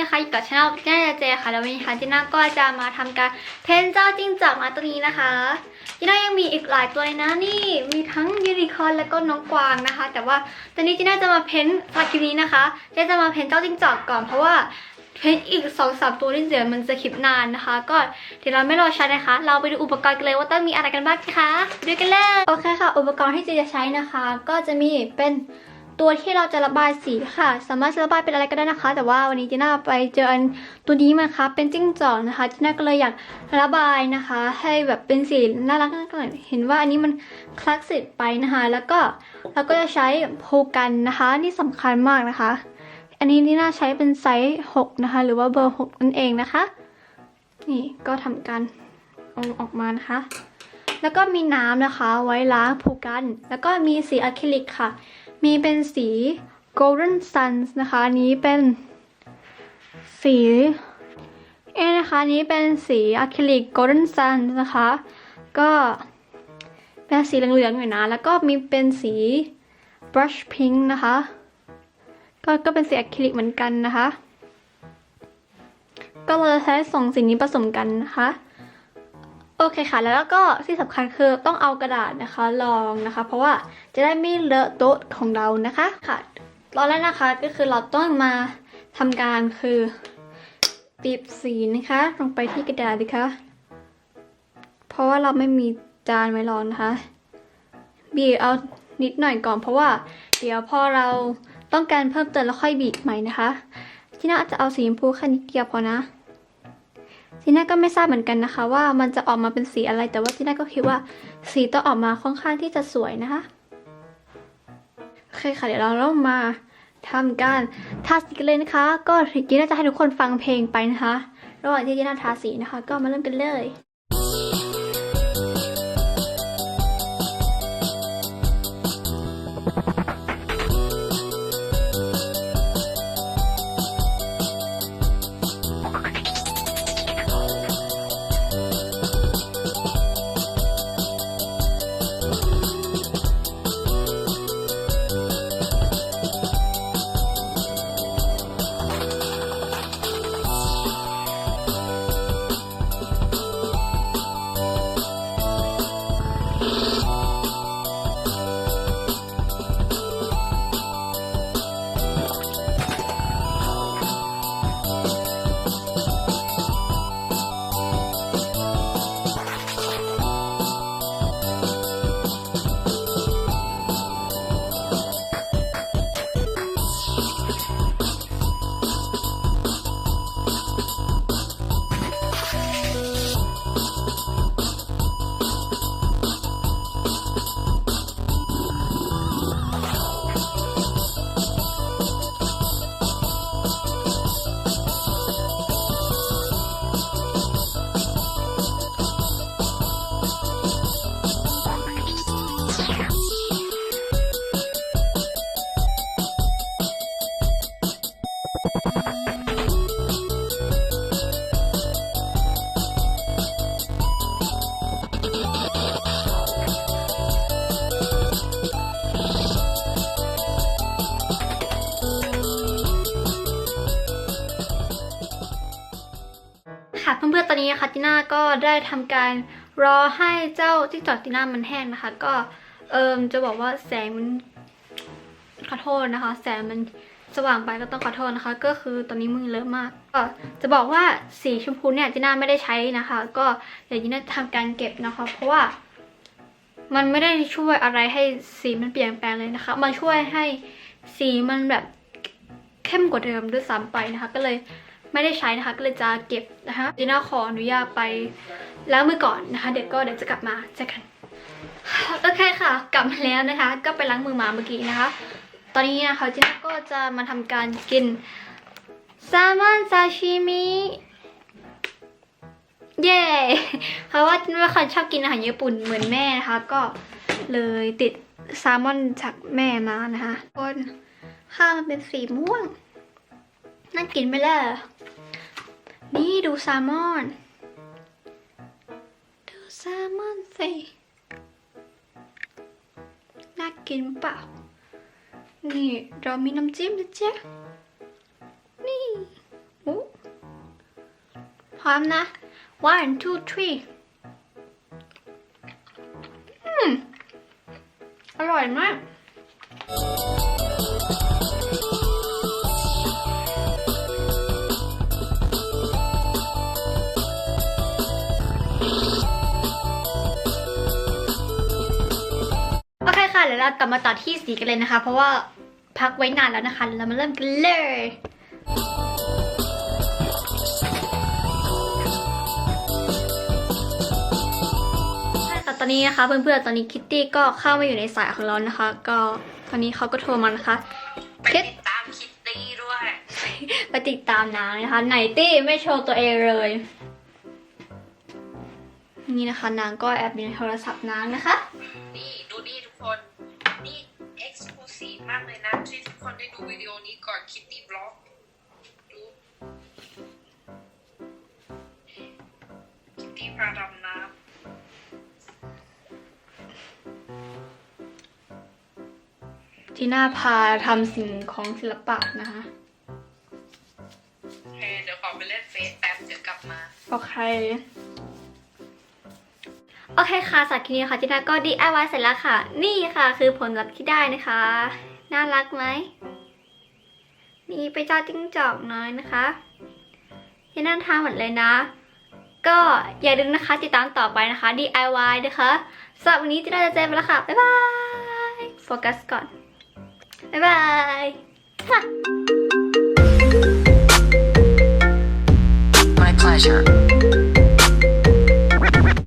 นะคะอยู่กับช anel จีน่าเจค่ะ แล้ววันนี้ค่ะจีน่าก็จะมาทำการเพ้นเจ้าจิ้งจอกมาตัวนี้นะคะจีน่ายังมีอีกหลายตัวเลยนะนี่มีทั้งยูนิคอร์นแล้วก็น้องกวางนะคะ แต่ว่าตอนนี้จีน่าจะมาเพ้นสำหรับคลินี้นะคะจีน่าจะมาเพ้นเจ้าจิ้งจอกก่อนเพราะว่าเพ้นอีกสองสามตัวที่เหลือมันจะคลิปนานนะคะ ก็เดี๋ยวเราไม่รอช้านะคะ เราไปดูอุปกรณ์กันเลยว่าต้องมีอะไรกันบ้างนะคะดูกันเลยโอเคค่ะ อุปกรณ์ที่จีจะใช้นะคะ ก็จะมีเป็น ตัวที่เราจะระบายสีค่ะ สามารถระบายเป็นอะไรก็ได้นะคะ แต่ว่าวันนี้จีน่าไปเจออันตัวนี้มาค่ะเป็นจิ้งจอกนะคะจีน่าก็เลยอยากระบายนะคะ ให้แบบเป็นสีน่ารักน่ารักเห็นว่าอันนี้มันคลาสสิกไปนะคะ แล้วก็เราก็จะใช้โพกันนะคะ นี่สำคัญมากนะคะ อันนี้นี่น่าใช้เป็นไซส์6นะคะ หรือว่าเบอร์6นั่นเองนะคะ นี่ก็ทำการเอาออกมานะคะแล้วก็มีน้ำนะคะไว้ล้างผูกัน แล้วก็มีสีอะคริลิกค่ะ มีเป็นสี golden suns นะคะนี้เป็นสีเอนะคะนนี้เป็นสีอะคริลิก golden suns นะคะ ก็เป็นสีเหลืองๆอยู่นะ แล้วก็มีเป็นสี brush pink นะคะ ก็ก็เป็นสีอะคริลิกเหมือนกันนะคะ ก็เราจะใช้สองสีนี้ผสมกันนะคะโอเคค่ะ แล้วก็ที่สำคัญคือต้องเอากระดาษนะคะรองนะคะ เพราะว่า จะได้ไม่เลอะโต๊ะของเรานะคะค่ะตอนแรกนะคะก็คือเราต้องมาทำการคือบีบสีนะคะ ลงไปที่กระดาษนะคะ เพราะว่าเราไม่มีจานไว้รองนะคะ บีบเอานิดหน่อยก่อนเพราะว่า เดี๋ยวพอเราต้องการเพิ่มเติมแล้วค่อยบีบใหม่นะคะ ที่น่าจะเอาสีชมพูแค่นิดเดียวพอนะจีน่าก็ไม่ทราบเหมือนกันนะคะ ว่ามันจะออกมาเป็นสีอะไรแต่ว่าจีน่าก็คิดว่าสีต้องออกมาค่อนข้างที่จะสวยนะคะ เคค่ะ เดี๋ยวเราเริ่มมาทำการทาสีกันเลยนะคะ ก็จีน่าจะให้ทุกคนฟังเพลงไปนะคะ ระหว่างที่จีน่าทาสีนะคะ ก็มาเริ่มกันเลย ก็ได้ทำการรอให้เจ้าจิ้งจอกจีน่ามันแห้งนะคะ ก็เอิมจะบอกว่าแสงมันขอโทษนะคะ แสงมันสว่างไปก็ต้องขอโทษนะคะ ก็คือตอนนี้มือเลอะมากก็จะบอกว่าสีชมพูเนี่ยจีน่าไม่ได้ใช้นะคะ ก็เดี๋ยวจีน่าทำการเก็บนะคะ เพราะว่า มันไม่ได้ช่วยอะไรให้สีมันเปลี่ยนแปลงเลยนะคะ มันช่วยให้สีมันแบบเข้มกว่าเดิมด้วยซ้ำไปนะคะ ก็เลย ไม่ได้ใช้นะคะก็เลยจะเก็บนะคะจีน่าขออนุญาตไปล้างมือก่อนนะคะ เดี๋ยวก็เดี๋ยวจะกลับมาเจอกันโอเคค่ะ กลับมาแล้วนะคะ ก็ไปล้างมือมาเมื่อกี้นะคะ ตอนนี้นะคะจีน่าก็จะมาทำการกินแซลมอนซาชิมิเย้เพราะว่าจีน่าคนชอบกินอาหารญี่ปุ่นเหมือนแม่นะคะ ก็เลยติดแซลมอนจากแม่มานะคะคนข้าวมันเป็นสีม่วง น่ากินไหมล่ะ นี่ดูแซลมอน ดูแซลมอนสิ น่ากินเปล่า นี่เรามีน้ำจิ้มนะจ๊ะ นี่โอ้พร้อมนะ one two three อืมอร่อยมาก คค่ะเดี๋ยวเรากลับมาต่อที่สีกันเลยนะคะ เพราะว่าพักไว้นานแล้วนะคะเรามาเริ่มกันเลยใช่ค่ะตอนนี้นะคะเพื่อนๆตอนนี้คิตตี้ก็เข้ามาอยู่ในสายของเรานะคะ ก็ตอนนี้เขาก็โทรมานะคะไปติดตามคิตตี้ด้วยไปติดตามนางนะคะ ไหนตี้ไม่โชว์ตัวเองเลยนี่นะคะนางก็แอบอยู่ในโทรศัพท์นางนะคะนี่ดูนี่ทุก คน นี่เอ็กซ์คลูซีฟมากเลยนะ ที่ทุกคนได้ดูวิดีโอนี้ก่อนคิตตี้บล็อกดูคิตตี้พาดำน้ทีน่าพาทำสิ่งของศิลปะนะคะำโอเคเดี๋ยวขอไปเล่นเฟซแป๊บเดี๋ยวกลับมา โอเค โอเคค่ะสักทีนี้ค่ะจิน่าก็ DIY เสร็จแล้วค่ะ นี่ค่ะคือผลลัพธ์ที่ได้นะคะ น่ารักไหมนี่ไปเจ้าจิ้งจอกน้อยนะคะที่น่าทำหมดเลยนะ ก็อย่าลืมนะคะติดตามต่อไปนะคะ DIY นะคะสำหรับวันนี้จิน่าจะเจอไปแล้วค่ะ บ๊ายบายโฟกัสก่อน บ๊ายบาย My pleasure.